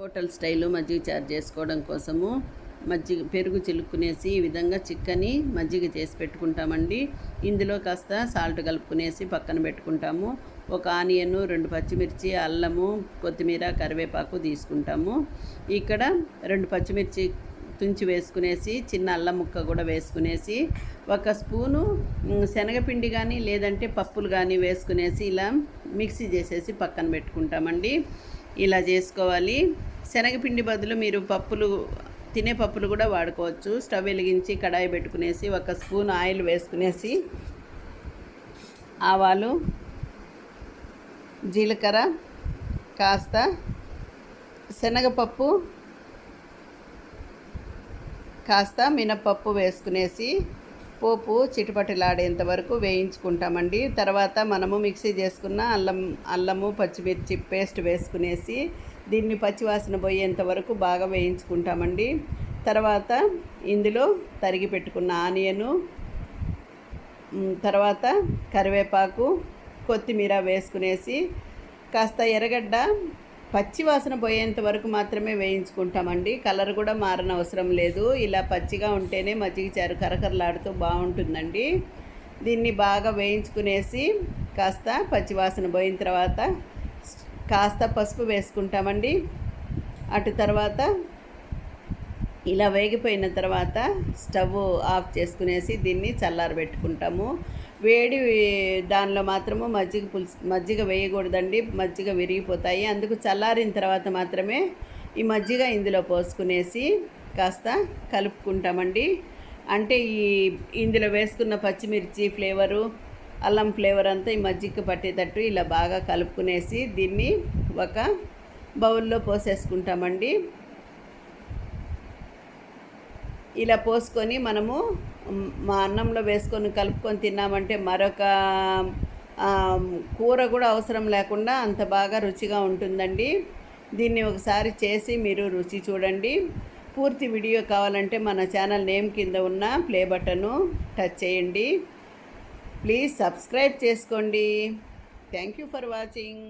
Hotel style మజ్జిగ చారు చేసుకోవడం కోసము మజ్జిగ పెరుగు చిలుక్కునేసి ఈ విధంగా చిక్కని మజ్జిగ చేసి పెట్టుకుంటామండి. ఇందులో కాస్త సాల్ట్ కలుపుకునేసి పక్కన పెట్టుకుంటాము. ఒక ఆనియన్ రెండు పచ్చిమిర్చి అల్లము కొత్తిమీర కరివేపాకు తీసుకుంటాము. ఇక్కడ రెండు పచ్చిమిర్చి తుంచి వేసుకునేసి చిన్న అల్లం ముక్క కూడా వేసుకునేసి ఒక స్పూను శనగపిండి కానీ లేదంటే పప్పులు కానీ వేసుకునేసి ఇలా మిక్సీ చేసేసి పక్కన పెట్టుకుంటామండి. ఇలా చేసుకోవాలి. శనగపిండి బదులు మీరు పప్పులు తినే పప్పులు కూడా వాడుకోవచ్చు. స్టవ్ వెలిగించి కడాయి పెట్టుకునేసి ఒక స్పూన్ ఆయిల్ వేసుకునేసి ఆవాలు జీలకర్ర కాస్త శనగపప్పు కాస్త మినపప్పు వేసుకునేసి పోపు చిటిపటిలాడేంత వరకు వేయించుకుంటామండి. తర్వాత మనము మిక్సీ చేసుకున్న అల్లం అల్లము పచ్చిమిర్చి పేస్ట్ వేసుకునేసి దీన్ని పచ్చివాసన పోయేంత వరకు బాగా వేయించుకుంటామండి. తర్వాత ఇందులో తరిగి పెట్టుకున్న ఆనియను తర్వాత కరివేపాకు కొత్తిమీర వేసుకునేసి కాస్త ఎర్రగడ్డ పచ్చి వాసన పోయేంత వరకు మాత్రమే వేయించుకుంటామండి. కలర్ కూడా మారన అవసరం లేదు. ఇలా పచ్చిగా ఉంటేనే మజ్జిగ చారు కరకరలాడుతూ బాగుంటుందండి. దీన్ని బాగా వేయించుకునేసి కాస్త పచ్చి వాసన పోయిన తర్వాత కాస్త పసుపు వేసుకుంటామండి. అటు తర్వాత ఇలా వేగిపోయిన తర్వాత స్టవ్ ఆఫ్ చేసుకునేసి దీన్ని చల్లారబెట్టుకుంటాము. వేడి దానిలో మాత్రము మజ్జిగ పులుసు మజ్జిగ వేయకూడదండి. మజ్జిగ విరిగిపోతాయి. అందుకు చల్లారిన తర్వాత మాత్రమే ఈ మజ్జిగ ఇందులో పోసుకునేసి కాస్త కలుపుకుంటామండి. అంటే ఈ ఇందులో వేసుకున్న పచ్చిమిర్చి ఫ్లేవరు అల్లం ఫ్లేవర్ అంతా ఈ మజ్జిగ పట్టేటట్టు ఇలా బాగా కలుపుకునేసి దీన్ని ఒక బౌల్లో పోసేసుకుంటామండి. ఇలా పోసుకొని మనము మా అన్నంలో వేసుకొని కలుపుకొని తిన్నామంటే మరొక కూర కూడా అవసరం లేకుండా అంత బాగా రుచిగా ఉంటుందండి. దీన్ని ఒకసారి చేసి మీరు రుచి చూడండి. పూర్తి వీడియో కావాలంటే మన ఛానల్ నేమ్ కింద ఉన్న ప్లే బటను టచ్ చేయండి. ప్లీజ్ సబ్స్క్రైబ్ చేసుకోండి. Thank you for watching.